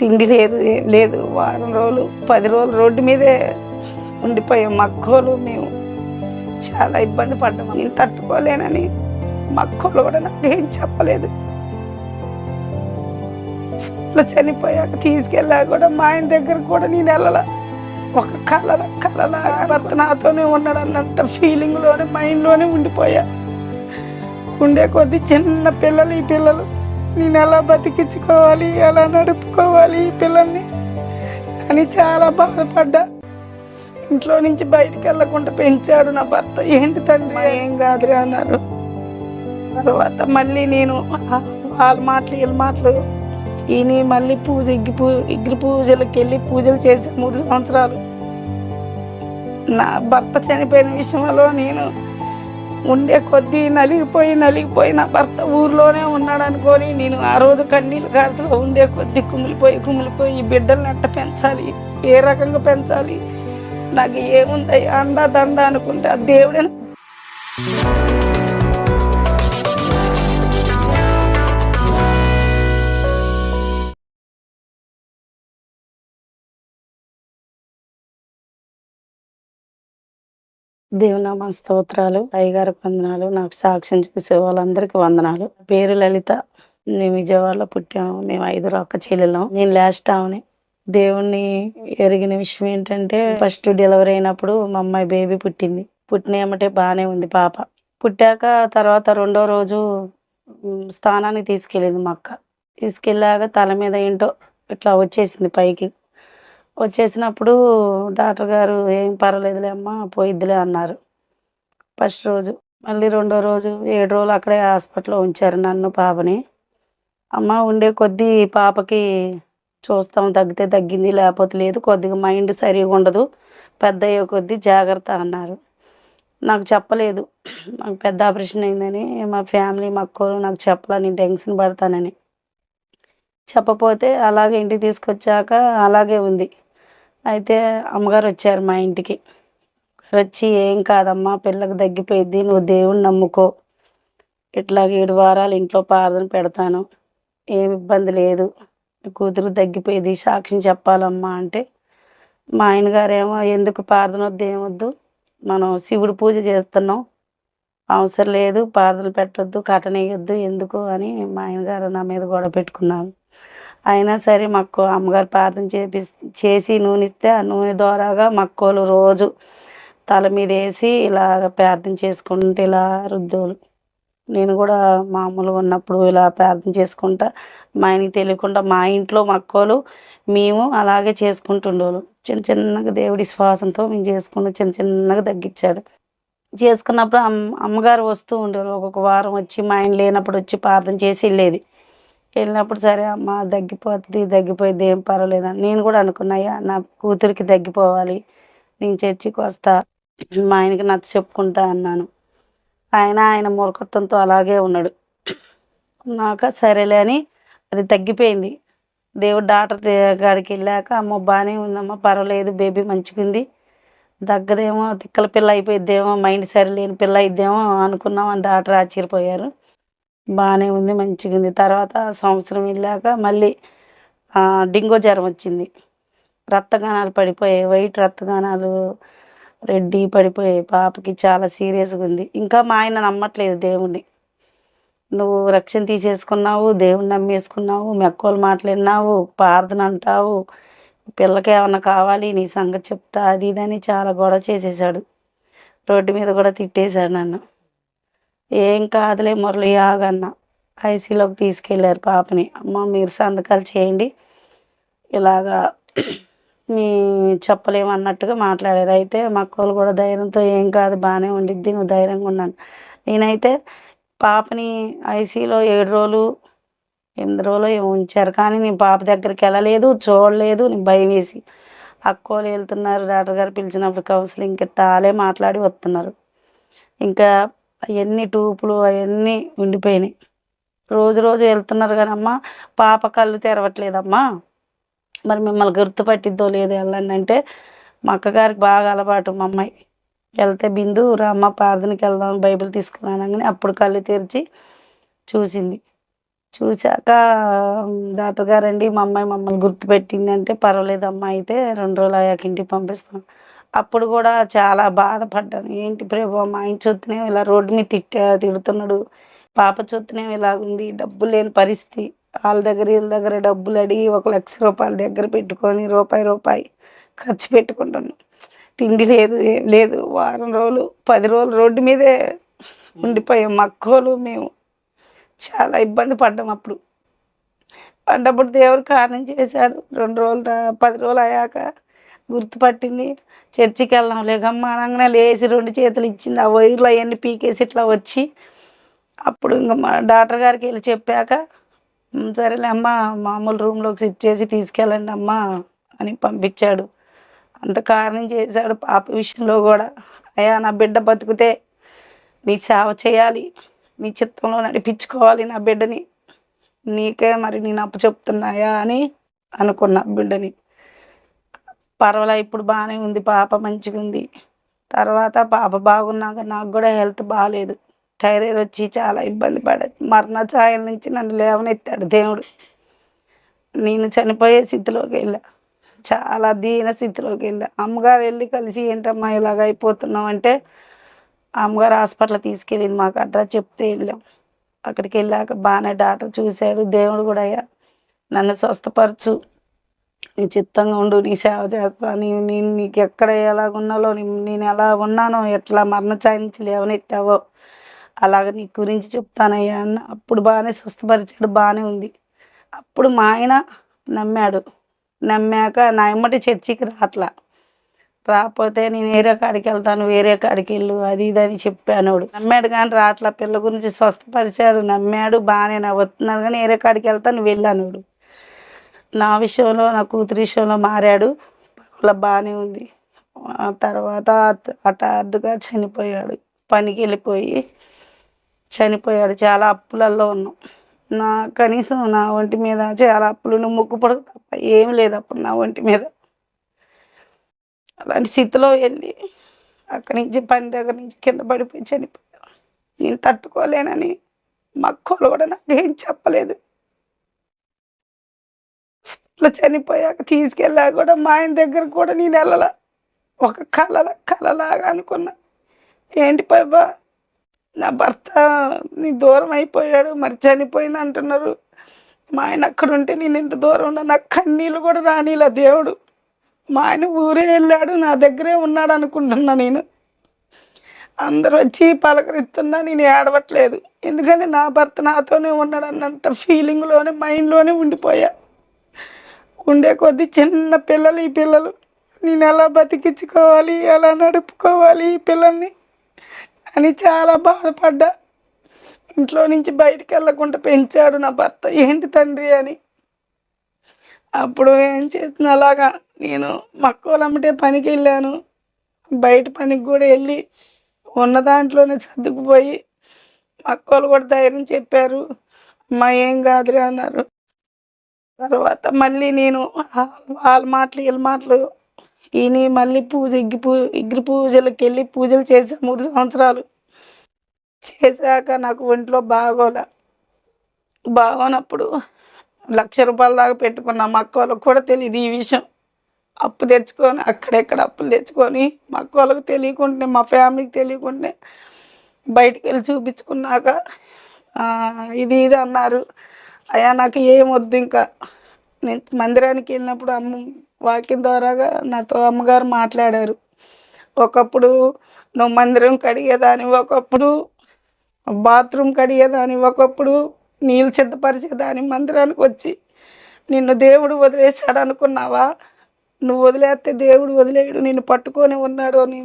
తిండి లేదు ఏం లేదు. వారం రోజులు పది రోజులు రోడ్డు మీదే ఉండిపోయాం. మక్కోలు మేము చాలా ఇబ్బంది పడ్డాము నేను తట్టుకోలేనని మక్కోలు కూడా నాకు ఏం చెప్పలేదు. చనిపోయాక తీసుకెళ్ళా కూడా మా ఆయన దగ్గర కూడా నేను వెళ్ళాల. ఒక కలల కలలా భర్త నాతోనే ఉన్నాడు అన్నంత ఫీలింగ్లోనే మైండ్లోనే ఉండిపోయా. ఉండే కొద్ది చిన్న పిల్లలు ఈ పిల్లలు నేను ఎలా బతికించుకోవాలి ఎలా నడుపుకోవాలి ఈ పిల్లల్ని అని చాలా బాధపడ్డా. ఇంట్లో నుంచి బయటికి వెళ్ళకుండా పెంచాడు నా భర్త. ఏంటి తండ్రి ఏం కాదులే అన్నారు. తర్వాత మళ్ళీ నేను వాళ్ళ మాటలు వీళ్ళ మాటలు ఈయన మళ్ళీ పూజ ఇగ్గి పూ ఇగ్రి పూజలకు వెళ్ళి పూజలు చేసి మూడు సంవత్సరాలు. నా భర్త చనిపోయిన విషయంలో నేను ఉండే కొద్దీ నలిగిపోయి నలిగిపోయి నా భర్త ఊర్లోనే ఉన్నాడు అనుకొని నేను ఆ రోజు కన్నీళ్ళు కాసులో ఉండే కొద్దీ కుమిలిపోయి కుమిలిపోయి ఈ బిడ్డల్ని ఎట్ట పెంచాలి? ఏ రకంగా పెంచాలి? నాకు ఏముంది అండా దండ అనుకుంటే ఆ దేవుడే దేవునామా స్తోత్రాలు అయ్యగారి వందనాలు నాకు సాక్ష్యం చూసే వాళ్ళందరికీ వందనాలు. పేరు లలిత. నేను విజయవాడలో పుట్టాము మేము ఐదు అక్క చెల్లెలం నేను లాస్ట్ ఆమెని దేవుణ్ణి ఎరిగిన విషయం ఏంటంటే ఫస్ట్ డెలివరీ అయినప్పుడు మా అమ్మాయి బేబీ పుట్టింది. పుట్టిన ఏమంటే బాగానే ఉంది పాప. పుట్టాక తర్వాత రెండో రోజు స్థానానికి తీసుకెళ్ళింది మా అక్క. తీసుకెళ్ళాక తల మీద ఏంటో ఇట్లా వచ్చేసింది పైకి. వచ్చేసినప్పుడు డాక్టర్ గారు ఏం పర్వాలేదులే అమ్మా పోయిద్దిలే అన్నారు. ఫస్ట్ రోజు మళ్ళీ రెండో రోజు ఏడు రోజులు అక్కడే హాస్పిటల్లో ఉంచారు నన్ను పాపని. అమ్మ ఉండే కొద్దీ పాపకి చూస్తాం తగ్గితే తగ్గింది లేకపోతే లేదు కొద్దిగా మైండ్ సరిగా ఉండదు పెద్ద అయ్యే కొద్దీ జాగ్రత్త అన్నారు. నాకు చెప్పలేదు నాకు పెద్ద ఆపరేషన్ అయిందని మా ఫ్యామిలీ మా అక్కలు నాకు చెప్పాలని టెన్షన్ పడతానని. చెప్పపోతే అలాగే ఇంటికి తీసుకొచ్చాక అలాగే ఉంది. అయితే అమ్మగారు వచ్చారు మా ఇంటికి. వచ్చి ఏం కాదమ్మా పిల్లకి తగ్గిపోయింది నువ్వు దేవుణ్ణి నమ్ముకో. ఇట్లా ఏడు వారాలు ఇంట్లో ప్రార్థన పెడతాను. ఏమి ఇబ్బంది లేదు. కూతురు తగ్గిపోయింది సాక్ష్యం చెప్పాలమ్మా అంటే మా ఆయన గారేమో ఎందుకు ప్రార్థన వద్దు ఏమొద్దు? మనం శివుడు పూజ చేస్తున్నాం. అవసరం లేదు ప్రార్థనలు పెట్టొద్దు కట్టనేయొద్దు ఎందుకు? అని మా ఆయనగారు నా మీద గొడవ పెట్టుకున్నాను అయినా సరే మాకు అమ్మగారు ప్రార్థన చేపి చేసి నూనె ఇస్తే ఆ నూనె ద్వారాగా మక్కోలు రోజు తల మీద వేసి ఇలాగ ప్రార్థన చేసుకుంటే ఇలా రుద్దోలు నేను కూడా మామూలుగా ఉన్నప్పుడు ఇలా ప్రార్థన చేసుకుంటా. మా ఆయనకి తెలియకుండా మా ఇంట్లో మక్కోలు మేము అలాగే చేసుకుంటుండోలు చిన్న చిన్నగా దేవుడి శ్వాసంతో మేము చేసుకుంటూ చిన్న చిన్నగా తగ్గించాడు. చేసుకున్నప్పుడు అమ్మ అమ్మగారు వస్తూ ఉండేవాళ్ళు. ఒక్కొక్క వారం వచ్చి మా ఆయన లేనప్పుడు వచ్చి ప్రార్థన చేసి వెళ్ళేది. వెళ్ళినప్పుడు సరే అమ్మ తగ్గిపోతుంది తగ్గిపోయింది ఏం పర్వాలేదు అని నేను కూడా అనుకున్నాయా నా కూతురికి తగ్గిపోవాలి నేను చర్చికి వస్తా మా ఆయనకి నచ్చ చెప్పుకుంటా అన్నాను. ఆయన ఆయన మూర్ఖత్వంతో అలాగే ఉన్నాడు. నాక సరేలే అని అది తగ్గిపోయింది. దేవుడు డాక్టర్ కాడికి వెళ్ళాక అమ్మ బాగానే ఉందమ్మ పర్వాలేదు బేబీ మంచిగా ఉంది దగ్గరేమో తిక్కల పిల్ల అయిపోయిద్దేమో మైండ్ సరిలేని పిల్ల అయిద్దేమో అనుకున్నాం అని డాక్టర్ ఆశ్చర్యపోయారు. బాగానే ఉంది మంచిగా ఉంది. తర్వాత సంవత్సరం వెళ్ళాక మళ్ళీ డింగో జ్వరం వచ్చింది. రక్తగానాలు పడిపోయాయి వైట్ రక్తగానాలు రెడ్డి పడిపోయాయి. పాపకి చాలా సీరియస్గా ఉంది. ఇంకా మా ఆయన నమ్మట్లేదు దేవుణ్ణి. నువ్వు రక్షణ తీసేసుకున్నావు దేవుణ్ణి నమ్మేసుకున్నావు మెక్కలు మాటలు విన్నావు ప్రార్థన అంటావు. పిల్లకి ఏమన్నా కావాలి నీ సంగతి చెప్తా అది ఇది అని చాలా గొడవ చేసేసాడు. రోడ్డు మీద కూడా తిట్టేశాడు నన్ను. ఏం కాదులే మురళి ఆగన్న. ఐసీలోకి తీసుకెళ్ళారు పాపని. అమ్మ మీరు సంతకాలు చేయండి. ఇలాగా మీ చెప్పలేము అన్నట్టుగా మాట్లాడారు. అయితే మా అక్కలు కూడా ధైర్యంతో ఏం కాదు బాగానే ఉండిద్ది నువ్వు ధైర్యంగా ఉన్నాను నేనైతే పాపని ఐసీలో ఏడు రోజులు ఎనిమిది రోజులు ఏమి ఉంచారు. కానీ నేను పాప దగ్గరికి వెళ్ళలేదు చూడలేదు నేను భయం వేసి. అక్కోళ్ళు వెళ్తున్నారు డాక్టర్ గారు పిలిచినప్పుడు కౌన్సిలింగ్ గిట్ట వాళ్ళే మాట్లాడి వస్తున్నారు. ఇంకా అవన్నీ టూపులు అవన్నీ ఉండిపోయినాయి. రోజు రోజు వెళ్తున్నారు కానీ అమ్మ పాప కళ్ళు తెరవట్లేదమ్మా. మరి మిమ్మల్ని గుర్తుపట్టిద్దో లేదో వెళ్ళండి అంటే మా అక్కగారికి బాగా అలవాటు మా అమ్మాయి. వెళ్తే బిందు రామ్మ ప్రార్థనకి వెళ్దాం బైబిల్ తీసుకున్నాను అప్పుడు కళ్ళు తెరిచి చూసింది. చూశాక డాక్టర్ గారండి మా అమ్మాయి మమ్మల్ని గుర్తుపెట్టింది అంటే పర్వాలేదమ్మా అయితే రెండు రోజులు అయ్యాక ఇంటికి పంపిస్తాం అప్పుడు కూడా చాలా బాధపడ్డాను. ఏంటి ప్రభు మా ఆయన చూస్తేనే ఇలా రోడ్డు మీద తిట్టా తిడుతున్నాడు. పాప చూస్తేనే ఇలాగుంది డబ్బు లేని పరిస్థితి. వాళ్ళ దగ్గర వీళ్ళ దగ్గర డబ్బులు అడిగి ఒక లక్ష రూపాయల దగ్గర పెట్టుకొని రూపాయి రూపాయి ఖర్చు పెట్టుకుంటాను తిండి లేదు ఏం లేదు. వారం రోజులు పది రోజులు రోడ్డు మీదే ఉండిపోయాం. మక్కోలు మేము చాలా ఇబ్బంది పడ్డాం అప్పుడు. పడ్డప్పుడు దేవుడు కారణం చేశాడు. రెండు రోజులు పది రోజులు అయ్యాక గుర్తుపట్టింది. చర్చికి వెళ్దాం లేకమ్మా అనగానే లేచి రెండు చేతులు ఇచ్చింది. ఆ వైర్లు అవన్నీ పీకేసి ఇట్లా వచ్చి అప్పుడు ఇంకా మా డాక్టర్ గారికి వెళ్ళి చెప్పాక సరేలే అమ్మ మామూలు రూమ్లోకి షిఫ్ట్ చేసి తీసుకెళ్ళండి అమ్మా అని పంపించాడు. అంత కారణం చేశాడు పాప విషయంలో కూడా. అయ్యా నా బిడ్డ బతికితే నీ సేవ చేయాలి నీ చిత్తంలో నడిపించుకోవాలి నా బిడ్డని. నీకే మరి నేను అప్పు చెప్తున్నాయా అని అనుకున్నా బిడ్డని. పర్వాలే ఇప్పుడు బాగానే ఉంది పాప మంచిగా ఉంది. తర్వాత పాప బాగున్నాక నాకు కూడా హెల్త్ బాగాలేదు థైరాయిడ్ వచ్చి చాలా ఇబ్బంది పడేది మరణ ఛాయల నుంచి నన్ను లేవనెత్తాడు దేవుడు. నేను చనిపోయే స్థితిలోకి వెళ్ళా. చాలా దీన స్థితిలోకి వెళ్ళా. అమ్మగారు వెళ్ళి కలిసి ఏంటమ్మా ఇలాగ అయిపోతున్నాం అంటే అమ్మగారు హాస్పిటల్ తీసుకెళ్ళింది మాకు అడ్రస్ చెప్తే వెళ్ళాం. అక్కడికి వెళ్ళాక బాగానే డాక్టర్ చూశాడు దేవుడు కూడా అయ్యా నన్ను స్వస్థపరచు. నీ చిత్తంగా ఉండు నీ సేవ చేస్తా నీ నేను నీకు ఎక్కడ ఎలాగున్నాలో నేను ఎలా ఉన్నానో ఎట్లా మరణఛాయి నుంచి లేవనెత్తావో అలాగ నీ గురించి చెప్తానయ్యా అన్న. అప్పుడు బాగానే స్వస్థపరిచాడు బాగానే ఉంది. అప్పుడు మా ఆయన నమ్మాడు. నమ్మాక నా ఎమ్మటి చర్చికి రాట్లా. రాకపోతే నేను వేరే కాడికి వెళ్తాను వేరే కాడికి వెళ్ళు అది ఇది అని చెప్పాను నమ్మాడు కానీ రాట్లా. పిల్ల గురించి స్వస్థపరిచాడు నమ్మాడు బాగానే నా వస్తున్నాను కానీ వేరే కాడికి వెళ్తాను వెళ్ళాను నా విషయంలో నా కూతురి విషయంలో మారాడు. అలా బాగానే ఉంది. ఆ తర్వాత హఠాత్తుగా చనిపోయాడు. పనికి వెళ్ళిపోయి చనిపోయాడు. చాలా అప్పులలో ఉన్నాం. నా కనీసం నా ఒంటి మీద చాలా అప్పులు నువ్వు ముక్కు పడక తప్ప ఏం లేదు అప్పుడు నా ఒంటి మీద. అలాంటి స్థితిలో వెళ్ళి అక్కడి నుంచి పని దగ్గర నుంచి కింద పడిపోయి చనిపోయాను. నేను తట్టుకోలేనని మా కూడా నాకు ఏం చెప్పలేదు. ఇట్లా చనిపోయాక తీసుకెళ్ళా కూడా మా ఆయన దగ్గర కూడా నేను వెళ్ళలా. ఒక కలల కలలాగా అనుకున్నా. ఏంటి బాబా? నా భర్త నీ దూరం అయిపోయాడు మరి చనిపోయిన అంటున్నారు. మా ఆయన అక్కడ ఉంటే నేను ఇంత దూరం ఉన్నా నాకు కన్నీళ్ళు కూడా రానిలా దేవుడు. మా ఆయన ఊరే వెళ్ళాడు నా దగ్గరే ఉన్నాడు అనుకుంటున్నా నేను. అందరూ వచ్చి పలకరిస్తున్నా నేను ఏడవట్లేదు. ఎందుకంటే నా భర్త నాతోనే ఉన్నాడు అన్నంత ఫీలింగ్లోనే మైండ్లోనే ఉండిపోయా. ఉండే కొద్ది చిన్న పిల్లలు ఈ పిల్లలు నేను ఎలా బతికించుకోవాలి ఎలా నడుపుకోవాలి ఈ పిల్లల్ని అని చాలా బాధపడ్డా. ఇంట్లో నుంచి బయటికి వెళ్ళకుండా పెంచాడు నా భర్త. ఏంటి తండ్రి అని? అప్పుడు ఏం చేసిన అలాగా నేను మక్కువలమ్మటే పనికి వెళ్ళాను. బయట పనికి కూడా వెళ్ళి ఉన్న దాంట్లోనే సర్దుకుపోయి మక్కువలు కూడా ధైర్యం చెప్పారు. మా ఏం కాదులే అన్నారు. తర్వాత మళ్ళీ నేను వాళ్ళ మాటలు వీళ్ళ మాటలు ఈయన మళ్ళీ పూజ ఇగ్గి పూ ఇగ్రి పూజలకు వెళ్ళి పూజలు చేసా మూడు సంవత్సరాలు. చేశాక నాకు ఒంట్లో బాగోలే. బాగోనప్పుడు లక్ష రూపాయల దాకా పెట్టుకున్నా. మా అక్క వాళ్ళకి కూడా తెలియదు ఈ విషయం. అప్పు తెచ్చుకొని అక్కడెక్కడ అప్పులు తెచ్చుకొని మా అక్క వాళ్ళకి తెలియకుంటే మా ఫ్యామిలీకి తెలియకుంటే బయటికి వెళ్ళి చూపించుకున్నాక ఇది ఇది అన్నారు. అయ్యా నాకు ఏం వద్దు ఇంకా. నేను మందిరానికి వెళ్ళినప్పుడు అమ్మ వాక్యం ద్వారాగా నాతో అమ్మగారు మాట్లాడారు. ఒకప్పుడు నువ్వు మందిరం కడిగేదాని ఒకప్పుడు బాత్రూమ్ కడిగేదాని ఒకప్పుడు నీళ్ళు సిద్ధపరిచేదాని మందిరానికి వచ్చి నిన్ను దేవుడు వదిలేశాడు అనుకున్నావా? నువ్వు వదిలేస్తే దేవుడు వదిలేయడు నిన్ను పట్టుకొని ఉన్నాడు అని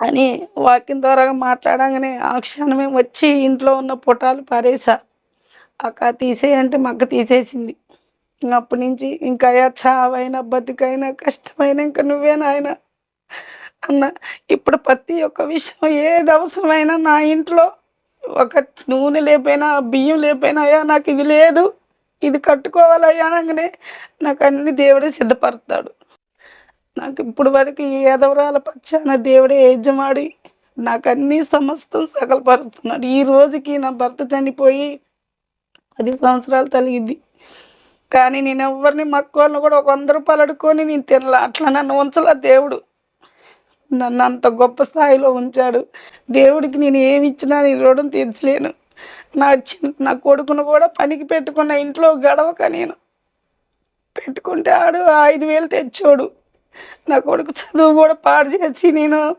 అని వాక్యం ద్వారా మాట్లాడంగానే ఆ క్షణమే వచ్చి ఇంట్లో ఉన్న పుటాలు పారేశా. అక్క తీసేయంటే మక్క తీసేసింది. అప్పటి నుంచి ఇంకా అయ్యా చావైనా బతికైనా కష్టమైనా ఇంకా నువ్వే నాయన అన్న. ఇప్పుడు ప్రతి ఒక్క విషయం ఏది అవసరమైనా నా ఇంట్లో ఒక నూనె లేపైనా బియ్యం లేపైనా అయ్యా నాకు ఇది లేదు. ఇది కట్టుకోవాలయ్యా అనగానే నాకు అన్ని దేవుడే సిద్ధపడతాడు నాకు ఇప్పుడు వరకు ఈ ఎదవరాల పక్షాన దేవుడే యజమాడి. నాకు అన్ని సమస్తం సకలపరుస్తున్నాడు. ఈ రోజుకి నా భర్త చనిపోయి పది సంవత్సరాలు తలిగింది. కానీ నేను ఎవరిని మక్కువలను కూడా ఒక వంద రూపాయలు అడుక్కొని నేను తినలా. అట్లా నన్ను ఉంచలా దేవుడు. నన్ను అంత గొప్ప స్థాయిలో ఉంచాడు. దేవుడికి నేను ఏమి ఇచ్చినా నేను రుణం తీర్చలేను. నా చిన్న నా కొడుకును కూడా పనికి పెట్టుకున్న ఇంట్లో గడవక నేను. పెట్టుకుంటే ఆడు ఐదు వేలు తెచ్చోడు. నా కొడుకు చదువు కూడా పాడు చేసి నేను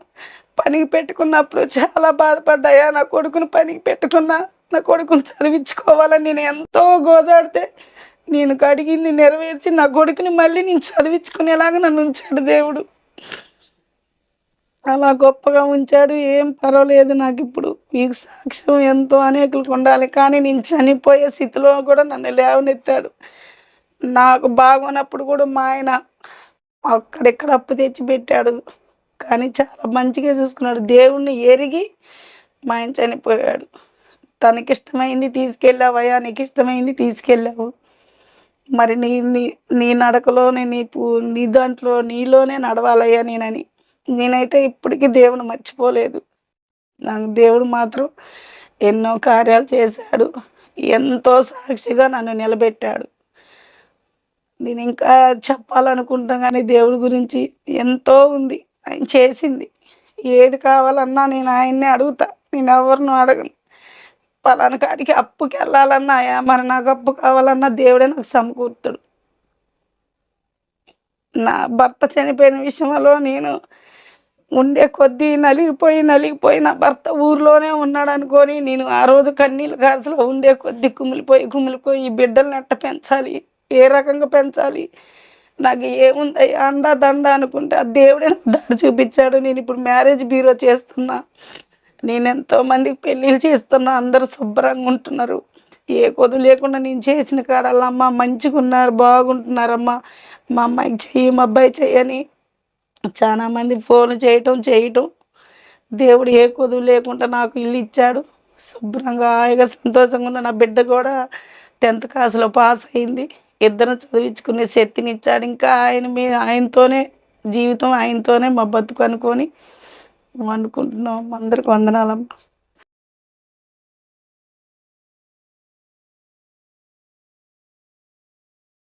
పనికి పెట్టుకున్నప్పుడు చాలా బాధపడ్డాయా. నా కొడుకును పనికి పెట్టుకున్నా నా కొడుకును చదివించుకోవాలని నేను ఎంతో గోజాడితే నేను కడిగింది నెరవేర్చి నా కొడుకుని మళ్ళీ నేను చదివించుకునేలాగా నన్ను ఉంచాడు దేవుడు. అలా గొప్పగా ఉంచాడు ఏం పర్వాలేదు నాకు ఇప్పుడు మీకు సాక్ష్యం ఎంతో అనేకులకు ఉండాలి కానీ నేను చనిపోయే స్థితిలో కూడా నన్ను లేవనెత్తాడు. నాకు బాగున్నప్పుడు కూడా మా ఆయన అక్కడెక్కడ అప్పు తెచ్చి పెట్టాడు. కానీ చాలా మంచిగా చూసుకున్నాడు. దేవుణ్ణి ఎరిగి మా ఆయన చనిపోయాడు. తనకి ఇష్టమైంది తీసుకెళ్ళావయ్యా నీకు ఇష్టమైంది తీసుకెళ్ళావు. మరి నీ నీ నీ నడకలోనే నీ నీ దాంట్లో నీలోనే నడవాలయ్యా నేనని. నేనైతే ఇప్పటికీ దేవుని మర్చిపోలేదు. నాకు దేవుడు మాత్రం ఎన్నో కార్యాలు చేశాడు. ఎంతో సాక్షిగా నన్ను నిలబెట్టాడు. నేను ఇంకా చెప్పాలనుకుంటాం కానీ దేవుడి గురించి ఎంతో ఉంది. ఆయన చేసింది. ఏది కావాలన్నా నేను ఆయన్నే అడుగుతా. నేను ఎవరిని అడగను. పలానా కాడికి అప్పుకి వెళ్ళాలన్నా మరి నాకు అప్పు కావాలన్నా దేవుడే నాకు సమకూర్తుడు. నా భర్త చనిపోయిన విషయంలో నేను ఉండే కొద్దీ నలిగిపోయి నలిగిపోయి నా భర్త ఊర్లోనే ఉన్నాడు అనుకొని నేను ఆ రోజు కన్నీళ్ళు కాసులో ఉండే కొద్దీ కుమిలిపోయి కుమిలిపోయి ఈ బిడ్డల్ని ఎట్ట పెంచాలి? ఏ రకంగా పెంచాలి? నాకు ఏముంది అండ దండ అనుకుంటే ఆ దేవుడే నాకు దారి చూపించాడు. నేను ఇప్పుడు మ్యారేజ్ బ్యూరో చేస్తున్నా. నేను ఎంతో మందికి పెళ్ళిళ్ళు చేస్తున్నా అందరూ శుభ్రంగా ఉంటున్నారు. ఏ కొద్దు లేకుండా నేను చేసిన కాడల్లా అమ్మ మంచిగా ఉన్నారు బాగుంటున్నారమ్మా. మా అమ్మాయికి చెయ్యి మా అబ్బాయి చెయ్యని చాలామంది ఫోన్ చేయటం చేయటం. దేవుడు ఏ కొదువు లేకుండా నాకు ఇల్లు ఇచ్చాడు. శుభ్రంగా హాయిగా సంతోషంగా ఉన్న నా బిడ్డ కూడా టెన్త్ క్లాస్లో పాస్ అయింది. ఇద్దరు చదివించుకునే శక్తిని ఇచ్చాడు ఇంకా ఆయన మీద ఆయనతోనే జీవితం ఆయనతోనే మా బతుకు అనుకొని వండుకుంటున్నాం. అందరికి వందనాలమ్మ.